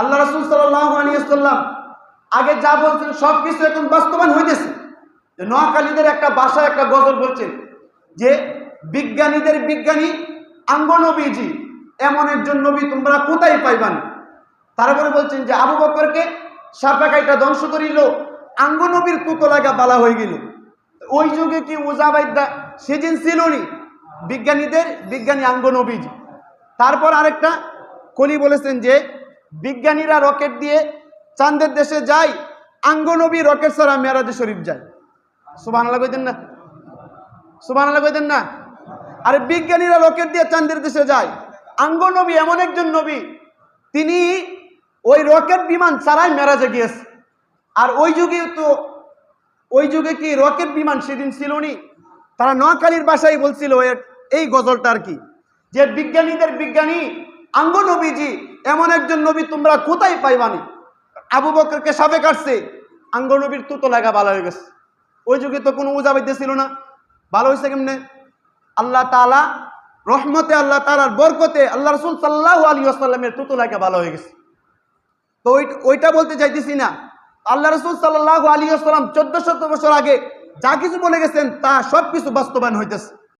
আল্লাহ রসুল আলিয়াল্লাম আগে যা বলছেন সব কিছু এখন বাস্তবায়ন হইতেছে। নোয়াখালীদের একটা বাসা একটা গজল বলছেন যে, বিজ্ঞানীদের বিজ্ঞানী আঙ্গ নবীজি, এমন একজন নবী তোমরা কোথায় পাইবান? তারপরে বলছেন যে, আবু বকরকে সাপাকাইটা ধ্বংস করিল, আঙ্গ নবীর কুতো লাগা বালা হয়ে গেল। ওই যুগে কি ওজাবাইদা সেদিন ছিল বিজ্ঞানীদের বিজ্ঞানী আঙ্গ নবীজি। তারপর আরেকটা কলি বলেছেন যে বিজ্ঞানীরা রকেট দিয়ে চাঁদের দেশে যায়, আঙ্গনবী রকেট ছাড়া মেরাজে শরীফ যায়। সুবাহ কইতেন না? সুবাহ কইতেন না? আরে বিজ্ঞানীরা রকেট দিয়ে চাঁদের দেশে যায় আঙ্গ নবী এমন একজন নবী, তিনি ওই রকেট বিমান ছাড়াই মেরাজে গিয়েছে। আর ওই যুগে তো, ওই যুগে কি রকেট বিমান সেদিন ছিল নি? তারা নোয়াখালীর বাসায় বলছিল এই গজলটা আর কি? যে বিজ্ঞানীদের বিজ্ঞানী আঙ্গ নবীজি এমন একজন নবী তোমরা কোথায় পাইবানি? আবু বকরকে সাপে কাটছে আঙ্গ নবীর তুতো লাগা ভালো হয়ে গেছে। ওই যুগে তো কোনো উজাবাইতে ছিল না। ভালো হয়েছে কেমনে? আল্লাহ তালা রহমতে, আল্লাহ তালার বরকতে আল্লাহ রসুল সাল্লাহ আলী আসাল্লামের তুতো লাগা ভালো হয়ে গেছে। তো ওই ওইটা বলতে চাইতেছি না। আল্লাহ রসুল সাল্লাহ আলী আসসালাম চোদ্দ শত বছর আগে যা কিছু বলে গেছেন তা সব কিছু বাস্তবায়ন হইতেছে।